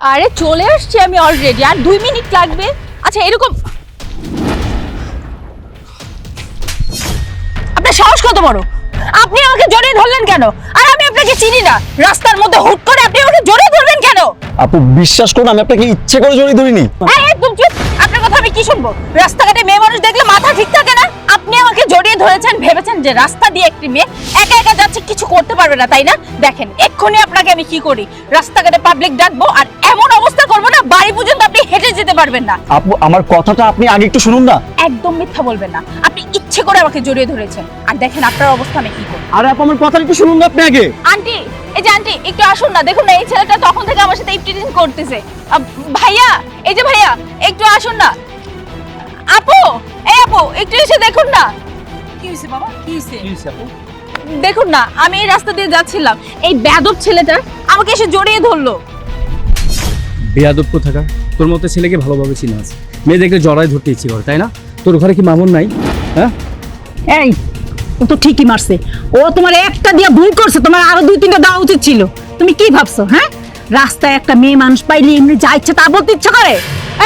আরে চলে আসছি আমি অলরেডি আর দুই মিনিট লাগবে। আচ্ছা এরকম আপনার সাহস কত বড়? আপনি আমাকে জড়িয়ে ধরলেন কেন? আর আমি আপনাকে চিনি না। রাস্তার মধ্যে হুট করে আপনি আমাকে জড়িয়ে ধরবেন কেন? আপু বিশ্বাস করুন আমি আপনাকে ইচ্ছে করে জোরে ধরিনি। হ্যাঁ একদম চুপ কি শুনব রাস্তাঘাটে মেয়ে মানুষ দেখলে মাথা ঠিক থাকে না? আপনি আমাকে জড়িয়ে ধরেছেন ভেবেছেন যে রাস্তা দিয়ে একটি মেয়ে একা একা যাচ্ছে কিছু করতে পারবে না তাই না? দেখেন এক্ষুনি আপনাকে আমি কি করি? রাস্তাঘাটে পাবলিক ডাকবো আর এমন অবস্থা করব না বাড়ি পর্যন্ত আপনি হেঁটে যেতে পারবেন না। আপু আমার কথাটা আপনি আগে একটু শুনুন না। একদম মিথ্যা বলবেন না। আপনি ইচ্ছে করে আমাকে জড়িয়ে ধরেছেন। আর দেখেন আপনার অবস্থা আমি কি করি আরে আপু আমার কথাটা একটু শুনুন না আপনি আগে। আন্টি এই যে আন্টি একটু আসুন না। দেখুন না এই ছেলেটা তখন থেকে আমার সাথে ইপটিজিং করতেছে। ভাইয়া এই যে ভাইয়া একটু আসুন না। আপু এই আপু একটু এসে দেখুন না। কি হয়েছে বাবা? কি হয়েছে? দেখুন না আমি এই রাস্তা দিয়ে যাচ্ছিলাম। এই বেদব ছেলেটা আমাকে এসে জড়িয়ে ধরলো। বেয়াদব থাকা তোর মতো ছেলেকে ভালোভাবে চিনা আছে মেয়ে দেখলে জড়ায় ধরতে ইচ্ছে করে তাই না? তোর ঘরে কি মামুন নাই? হ্যাঁ? এই ও তো ঠিকই মারছে। ও তোমার একটা দিয়ে ভুল করছে তোমার আরও দুই তিনটা দেওয়া উচিত ছিল। তুমি কি ভাবছ হ্যাঁ? রাস্তায় একটা মেয়ে মানুষ পাইলে এমনি যা ইচ্ছে তা বলতে ইচ্ছা করে।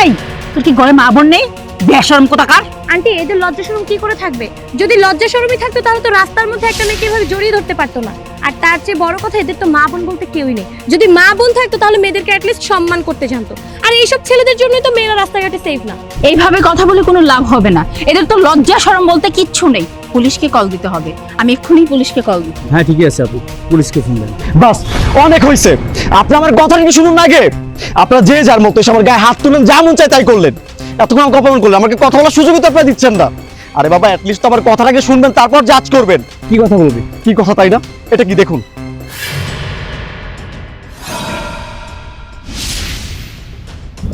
এই তোর কি ঘরে মা বোন নেই? বেসরম কোথাকার আন্টি এদের লজ্জা শরম কি করে থাকবে? যদি লজ্জা শরমই থাকতো তাহলে তো রাস্তার মধ্যে একটা মেয়েকে এভাবে জড়িয়ে ধরতে পারতো না। আর তার চেয়ে বড় কথা এদের তো মা বোন বলতে কেউই নেই। যদি মা বোন থাকতো তাহলে মেয়েদেরকে অ্যাটলিস্ট সম্মান করতে জানতো। আর এইসব ছেলেদের জন্যই তো মেয়েরা রাস্তাঘাটে সেফ না। এইভাবে কথা বলে কোনো লাভ হবে না। এদের তো লজ্জা শরম বলতে কিচ্ছু নেই। পুলিশকে কল দিতে হবে। আমি এক্ষুনি পুলিশকে কল দিই হ্যাঁ ঠিকই আছে আপু। পুলিশকে ফোন দেন। বাস অনেক হয়েছে আপনি আমার কথাটা একটু শুনুন না আগে। আপনারা যে যার মতো এসে আমার গায়ে হাত তুলেন যা মন চায় তাই করলেন। এতক্ষণ আমাকে অপমান করলেন আমাকে কথা বলার সুযোগই তো আপনারা দিচ্ছেন না। আরে বাবা অ্যাটলিস্ট তো আমার আগে শুনবেন তারপর জাজ করবেন। কি কথা বলবি? কি কথা তাই না? এটা কি দেখুন?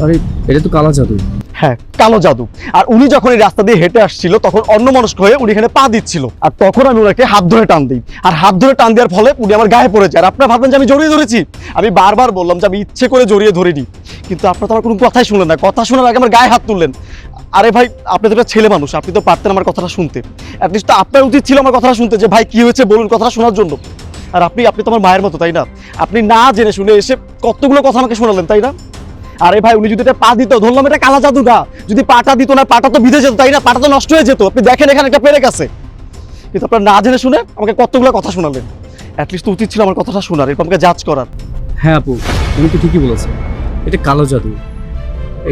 আরে এটা তো কালা জাদু। হ্যাঁ কালো জাদু। আর উনি যখন এই রাস্তা দিয়ে হেঁটে আসছিল, তখন অন্য মানুষ হয়ে উনি এখানে পা দিচ্ছিল। আর তখন আমি ওনাকে হাত ধরে টান দিই। আর হাত ধরে টান দেওয়ার ফলে উনি আমার গায়ে পড়েছে। আর আপনারা ভাবলেন যে আমি জড়িয়ে ধরেছি? আমি বারবার বললাম যে আমি ইচ্ছে করে জড়িয়ে ধরিনি। কিন্তু আপনারা তো আমার কোনো কথাই শুনলেন না। কথা শোনার আগে আমার গায়ে হাত তুললেন। আরে ভাই, আপনি তো একটা ছেলে মানুষ, আপনি তো পারতেন আমার কথাটা শুনতে। অ্যাটলিস্ট আপনার উচিত ছিল আমার কথাটা শুনতে যে, ভাই, কি হয়েছে? বলুন কথাটা শোনার জন্য। আর আপনি আপনি তো আমার মায়ের মতো, তাই না? আপনি না জেনে শুনে এসে কতগুলো কথা আমাকে শোনালেন, তাই না? আরে ভাই উনি যদি এটা পা দিত ধরলাম এটা কালা জাদু না। যদি পাটা দিত না পাটা তো ভিজে যেত তাই না? পাটা তো নষ্ট হয়ে যেত। আপনি দেখেন এখানে একটা পেরেক আছে। কিন্তু আপনার না জেনে শুনে আমাকে কতগুলো কথা শোনালেন। অ্যাটলিস্ট তো উচিত ছিল আমার কথাটা শোনার এরকম আমাকে জাজ করার। হ্যাঁ আপু উনি তো ঠিকই বলেছে এটা কালো জাদু।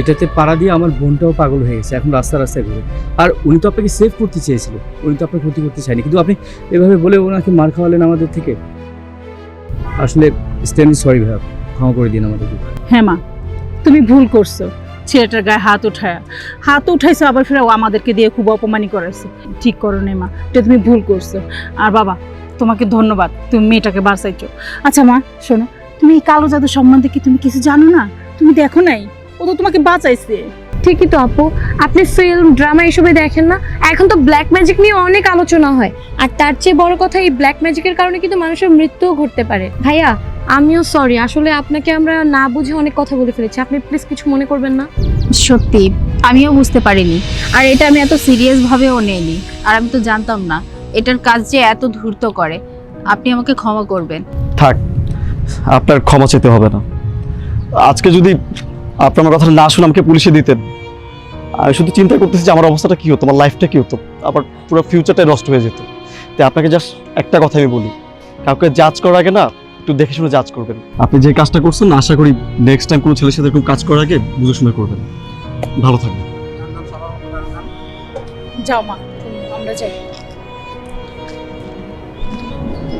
এটাতে পাড়া দিয়ে আমার বোনটাও পাগল হয়ে গেছে এখন রাস্তা রাস্তায় ঘুরে। আর উনি তো আপনাকে সেভ করতে চেয়েছিল। উনি তো আপনার ক্ষতি করতে চায়নি। কিন্তু আপনি এভাবে বলে ওনাকে মার খাওয়ালেন আমাদের থেকে? আসলে স্ট্যান্ড সরি ভাই ক্ষমা করে দিন আমাদেরকে হ্যাঁ মা। তুমি ভুল করছ। ছেলেটার গায়ে হাত উঠায়। হাত উঠাইছো, আবার ফের আমাদেরকে দিয়ে খুব অপমানি করাইছো। ঠিক করো নে মা, এটা তুমি ভুল করছ। আর বাবা, তোমাকে ধন্যবাদ, তুমি মেয়েটাকে বাঁচাইছো। আচ্ছা মা, শোনো, তুমি এই কালো জাদু সম্বন্ধে কি তুমি কিছু জানো না? তুমি দেখো নাই, ও তো তোমাকে বাঁচাইছে। ঠিকই তো আপু। আপনি ফিল্ম ড্রামা এসবে দেখেন না। এখন তো ব্ল্যাক ম্যাজিক নিয়ে অনেক আলোচনা হয়। আর তার চেয়ে বড় কথা এই ব্ল্যাক ম্যাজিকের কারণে কিন্তু মানুষের মৃত্যুও ঘটতে পারে। ভাইয়া আমিও সরি আসলে আপনাকে আমরা না বুঝে অনেক কথা বলে ফেলেছি। আপনি প্লিজ কিছু মনে করবেন না। সত্যি আমিও বুঝতে পারিনি। আর এটা আমি এত সিরিয়াস ভাবেও নেইনি। আর আমি তো জানতাম না এটার কাজ যে এত ধূর্ত করে। আপনি আমাকে ক্ষমা করবেন। থাক আপনার ক্ষমা চেতে হবে না। আজকে যদি আপনি আমার কথাটা না শুনে আমাকে পুলিশে দিতেন। আমি শুধু চিন্তা করতেছি যে আমার অবস্থাটা কী হতো, আমার লাইফটা কি হতো, আবার পুরো ফিউচারটাই নষ্ট হয়ে যেত। তাই আপনাকে জাস্ট একটা কথা আমি বলি, কাউকে জাজ করার আগে না একটু দেখে শুনে জাজ করবেন। আপনি যে কাজটা করছেন, আশা করি নেক্সট টাইম কোনো ছেলের সাথে এরকম কাজ করার আগে বুঝে শুনে করবেন। ভালো থাকবেন। যাও মা আমরা যাই।